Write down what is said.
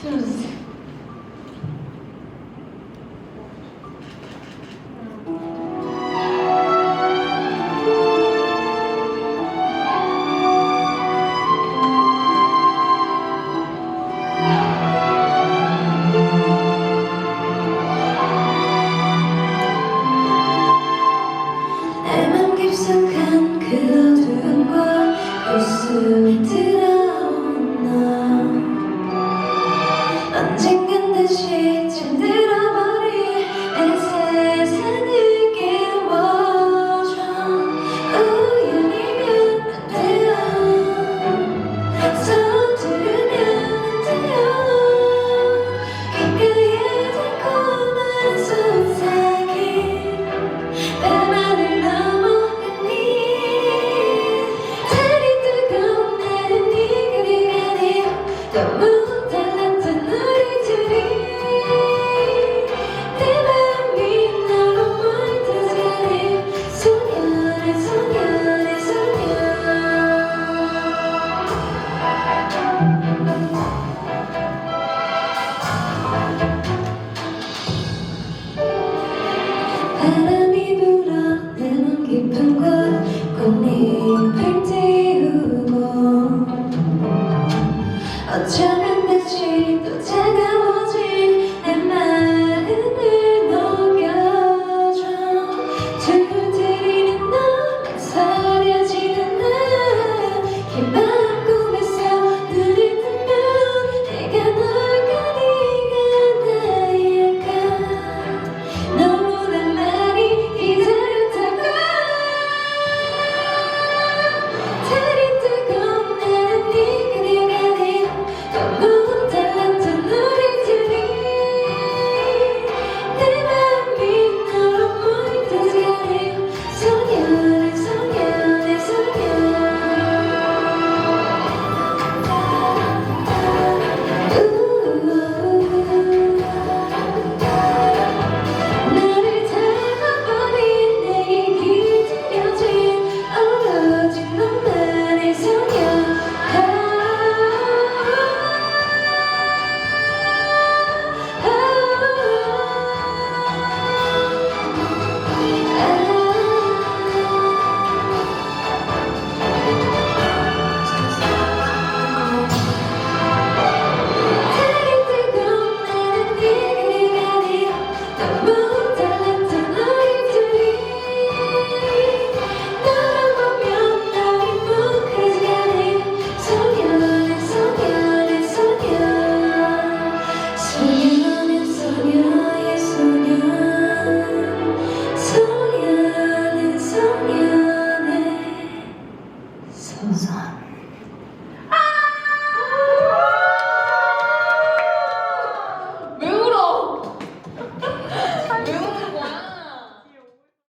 through 어쩌면 다시 또 차가워진 내 마음을 녹여줘. 두드리는 너그 사려지는 나 是不？